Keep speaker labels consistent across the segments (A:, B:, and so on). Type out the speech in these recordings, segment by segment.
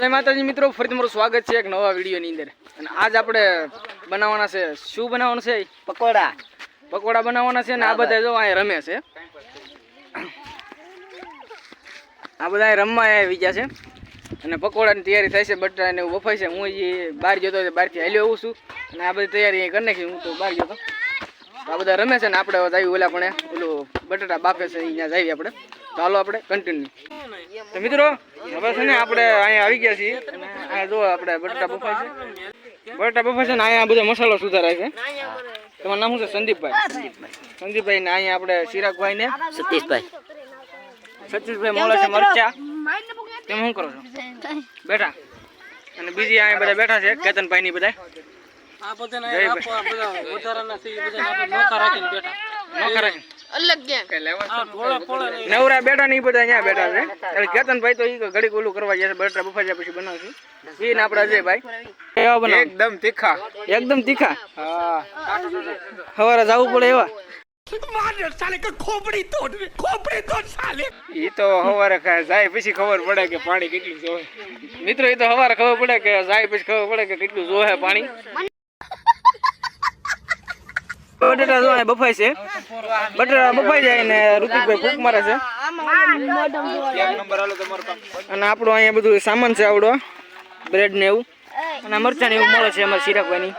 A: જય માતાજી મિત્રો ફરી મારું સ્વાગત છે એક નવા વિડીયોની અંદર. અને આજ આપણે બનાવવાના છે શું બનાવવાનું છે?
B: પકોડા.
A: પકોડા બનાવવાના છે ને આ બધા જો અહીંયા રમે છે. આ બધા રમવા આવી ગયા છે. અને પકોડાની તૈયારી થાય છે બટાટા ને એવું બફાય છે. હું એ બહાર જતો હતો બહારથી હાલ્યો આવું છું. અને આ બધી તૈયારી અહીં કરી નાખી હું તો બહાર ગયો તો. તો આ બધા રમે છે ને આપણે હવે ઓલા પણ ઓલું બટાટા બાફે છે અહીંયા જઈએ આપણે. તો હાલો આપણે કન્ટિન્યુ તો મિત્રો હવે છે ને આપણે અહીંયા આવી ગયા છીએ. અહીંયા જો આપણે બટાટા બફા છે. બટાટા બફા છે ને અહીંયા બધો મસાલો સુધારાય છે. તમારું નામ શું છે? સંદીપભાઈ. સંદીપભાઈ ને અહીંયા આપણે ચિરાગભાઈ ને
B: સતીશભાઈ.
A: સતીશભાઈ મોળે છે મરચા. તમે શું કરો છો? બેઠા. અને બીજી અહીંયા બધા બેઠા છે કેતનભાઈ ની બધા
C: આ બધા વધારાના છે બધા નોખા રાખીને બેઠા.
A: નોકર અહીં.
D: અલગ
C: ને
A: નવરા બેઠા નહીં બધા અહીંયા બેઠા છે. એટલે કેતનભાઈ તો ઈ ઘડી ઓલું કરવા જશે છે બટાટા બફાઈ જાય પછી બનાવશું. ઈ ને આપડા અજયભાઈ કેવા બનાવો. એકદમ તીખા. એકદમ તીખા? હા. સવારે જવું પડે એવા? ઈ તો જાય પછી ખબર પડે કે પાણી કેટલું જોવે. મિત્રો એ તો સવારે ખબર પડે કે જાય પછી ખબર પડે કે કેટલું જોવે પાણી. બટાટા જોવા બફાય છે. બટાટા બફાઈ જાય ને ઋતિકભાઈ ફૂંક મારે છે. અને આપણું અહીંયા બધું સામાન છે આવડો બ્રેડ ને એવું. અને મરચાં એવું મળે છે અમારે સિરાકવાની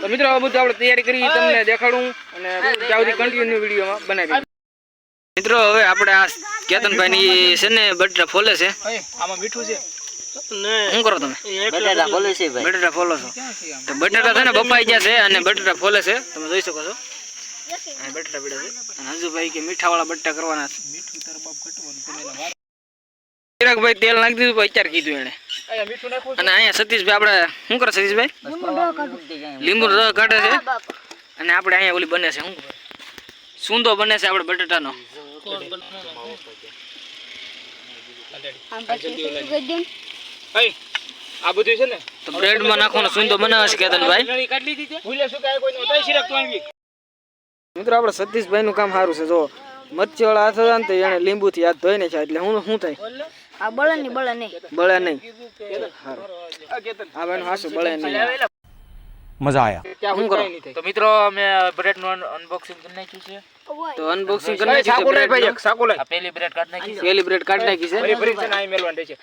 A: તો મિત્રો આ બધું આપણે તૈયારી કરી તમને દેખાડું અને ત્યાં સુધી કન્ટિન્યુ વિડીયોમાં બનાવી મિત્રો હવે આપણે આ કેતનભાઈ ની છે ને બટેટા ફોલે છે. આમાં મીઠું છે. શું કરો તમે?
B: બટાટા બોલે છે ભાઈ.
A: બટાટા ફોલો છો? તો બટાટા છે ને બફાઈ ગયા છે અને બટાટા ફોલે છે. તમે જોઈ શકો છો. આ પીડા છે. અને હજુભાઈ કે મીઠા વાળા બટાટા કરવાના છે. ચિરાગભાઈ તેલ નાખી દીધું અત્યારે કીધું એને અને અહીંયા સતીશભાઈ આપણે શું કરે સતીશભાઈ? લીંબુ રસ કાઢે છે. અને આપણે અહીંયા ઓલી બને છે શું સુંદો બને છે આપણે બટાટાનો. આ બધું છે ને? તો બ્રેડમાં નાખવાનો સુંદો બનાવે છે કેતન ભાઈ
E: કાઢી દીધી ભૂલે શું કાય કોઈ નોતા શિરક તો આવી?
A: મિત્રો આપણે સતીશભાઈ નું કામ સારું છે. જો મચ્છીવાળા હાથ હતા ને એને લીંબુ થી હાથ ધોઈ નાખ્યા એટલે હું શું થાય?
D: આ બળે નહીં બળે નહીં.
A: બળે નહીં. આ ભાઈ નું હાસું બળે નહીં.
F: મજા આયા.
A: શું કરો?
C: તો મિત્રો અમે બ્રેડનું અનબોક્સિંગ કરી નાખ્યું છે.
A: તો અનબોક્સિંગ કરી નાખ્યું છે સાકો લઈ
C: ભાઈ સાકો લઈ પહેલી બ્રેડ કાઢ નાખી છે.
A: પહેલી બ્રેડ કાઢ નાખી છે ફરી ફરી છે ના મેલવાન રહે છે.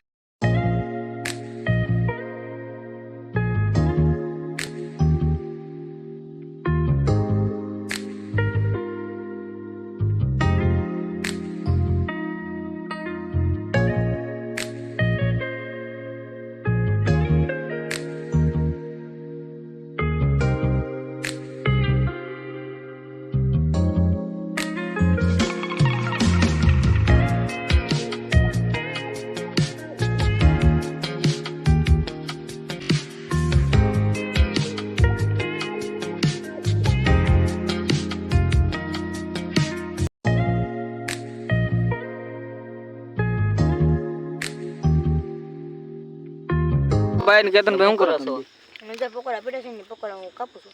A: કેતનભાઈ શું કરો તમે?
D: મેં તો પકોડા પીડા છે ને પકોડા હું કાપું છું.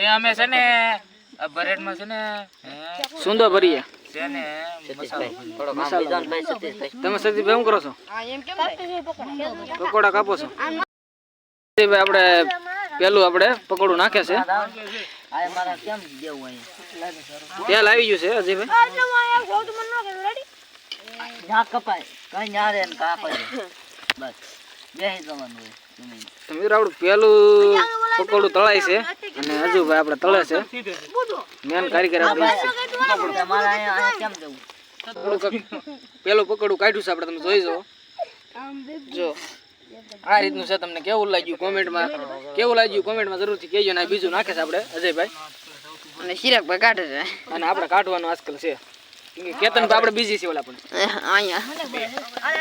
C: એ અમે છે ને બ્રેડમાં છે ને
A: સુંદર ભરીએ.
C: છે ને
B: ને ભાઈ સતીશભાઈ.
A: તમે સતીશભાઈ શું કરો છો?
D: હા એમ કેમ પકોડા.
A: કાપો છો. આપણે પેલું આપણે પકોડું નાખે છે.
B: આ મારા કેમ દેવું અહીંયા?
A: તેલ આવી ગયું છે અજયભાઈ
B: ના કપાય. કઈ ના રે કાપાય બસ. બેહી જવાનું હોય તમે
A: તો મિત્રો આપણું પેલું પકોડું તળાય છે અને હજુ ભાઈ આપણે તળે છે. મેન કારીગર આપણે પેલું પકોડું કાઢ્યું છે આપણે તમે જોઈ જો જો આ રીતનું છે તમને કેવું લાગ્યું કોમેન્ટમાં? કેવું લાગ્યું કોમેન્ટમાં જરૂરથી કહેજો ને બીજું નાખે છે આપણે અજયભાઈ.
D: અને શિરાકભાઈ કાઢે છે.
A: અને આપણે કાઢવાનું આજકાલ છે. કેતન આપણે બીજી છે ઓલા પણ.
D: અહીંયા.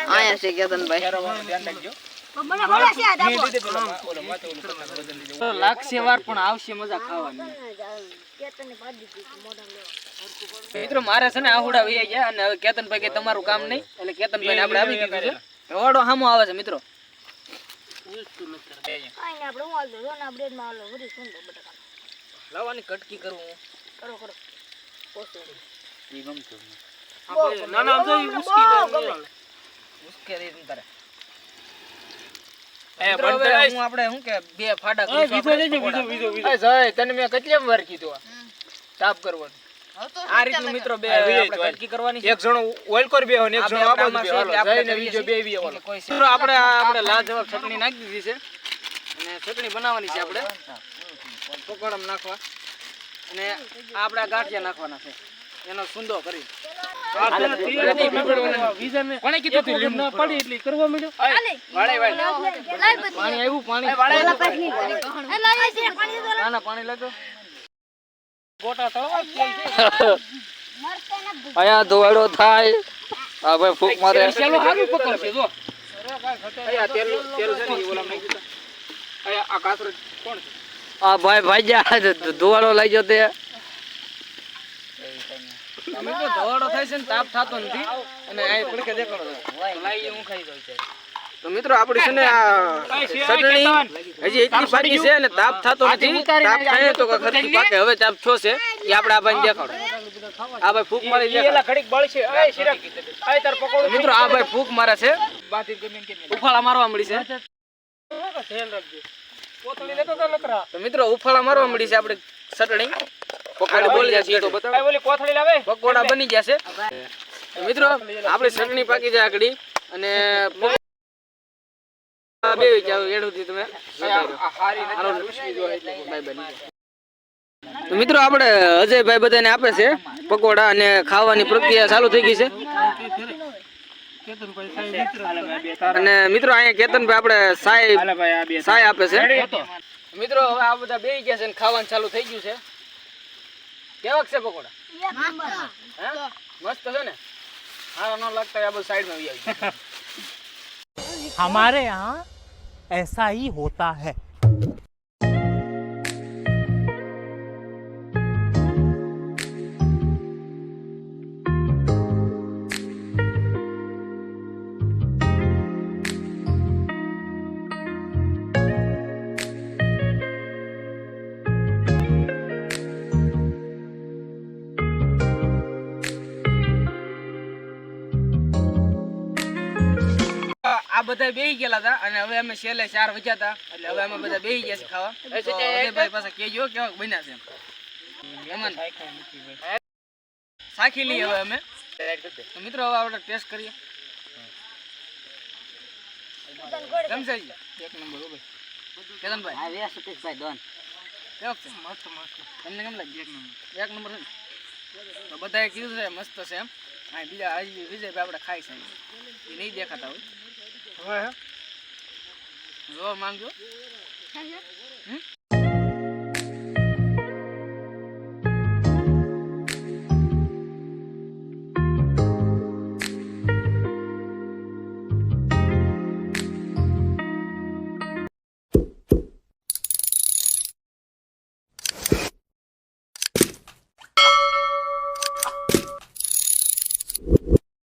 D: અહીંયા છે કેતનભાઈ.
A: લાગશે વાર પણ આવશે મજા ખાવાની. મિત્રો મારે છે ને આહુડા વહી ગયા અને હવે કેતનભાઈ કે તમારું કામ નહીં એટલે કેતનભાઈ આપણે આવી દીધું છે. રવાડો સામો આવે છે મિત્રો. લાવવાની કટકી કરું હું.
C: ના ના ઉસકી દે ઉસકે દે નહીં.
A: મુશ્કેલી નહીં તારે મિત્રો હવે હું આપણે શું કે બે ફાડા કરીશું આપણે. એ જય, તને મેં કેટલી વાર કીધું આ? કરવાનું. આ રીતનું મિત્રો બે આપણે કટકી કરવાની
E: એક જણો ઓઇલ કર બેહો ને એક જણો આ
A: આપણામાં
E: બાજુ
A: છે
E: બેહો. જઈને બીજો બે વી ઓલો.
A: મિત્રો આપણે આપણે લાજવાબ ચટણી નાખી દીધી છે. અને ચટણી બનાવવાની છે આપણે. પકોડામાં નાખવા. અને આ ગાંઠિયા નાખવાના છે. એનો સુંદો કરી. કોણે કીધું તું લીંબુ પડી એટલી કરવા માંડ્યો? વાળે વાળે. પાણી આવ્યું પાણી. ના ના પાણી લેતો
B: અહીંયા ધોવાડો થાય. હા ભાઈ ફૂક મારે.
A: ચાલો સારું પકડશે જો.
E: અહીંયા તેલ તેલ છે ને ઈ ઓલામાં નાખી અહીંયા આ કાતરો કોણ છે?
B: આ ભાઈ ભાઈ ધોવાડો લઈ ગયો તે
A: ધવાડો થાય છે ને તાપ થતો નથી. અને આ પડકે દેખાડો લાઈ હું ખાઈ દઉં તો મિત્રો આપણી છે ને આ ચટણી હજી એટલી બાકી છે અને તાપ થતો નથી. તાપ થાય તો કે પાકે હવે તાપ છો છે. એ આપણે આ ભાઈ દેખાડો. આ ભાઈ ફૂક મારી
E: ઈ એલા ઘડીક બળશે એ શિરક આય તાર પકોડો
A: મિત્રો આ ભાઈ ફૂક મારે છે.
E: બાથી ગમે કે
A: ઉફાળા મારવા મળી છે.
E: ધ્યાન રાખજો. કોથળી લેતો તો લકરા
A: તો મિત્રો ઉફાળા મારવા મળી છે આપણે ચટણી. પકોડા બોલી જશે તો
E: આય ઓલી કોથળી લાવે?
A: પકોડા બની જશે. મિત્રો આપણે ચટણી પાકી જાય આગળ અને બે જાવ એડું તમે તો મિત્રો આપણે અજયભાઈ બધાને આપે છે પકોડા અને ખાવાની પ્રક્રિયા ચાલુ થઈ ગઈ છે. અને મિત્રો અહીંયા કેતનભાઈ આપણે સાય સાય આપે છે. મિત્રો હવે આ બધા બે ગયા છે અને ખાવાનું ચાલુ થઈ ગયું છે. કેવાક છે પકોડા હે? મસ્ત છે ને હારા ન લાગતા હોય આ બધું સાઈડમાં આવી જાય
F: हमारे यहाँ ऐसा ही होता है
A: આ બધા બેહી ગયેલા હતા અને હવે અમે છેલ્લે ચાર વચ્યા હતા એટલે હવે અમે બધા બેહી ગયા છે ખાવા. પાસે કેજો કેવા બન્યા છે એમ. સાખી લઈએ હવે અમે. મિત્રો હવે આપણે ટેસ્ટ કરીએ. કેમ એક નંબર હો ભાઈ કેતનભાઈ
B: આ વ્યા સતીશભાઈ દોન
A: કેવાક છે? મસ્ત મસ્ત તમને કેમ લાગે એક નંબર. એક નંબર છે તો બધાએ કીધું છે મસ્ત છે એમ. હા બીજા હજી વિજયભાઈ આપણે ખાઈ છે. એ નહીં દેખાતા હોય. જો માંગજો?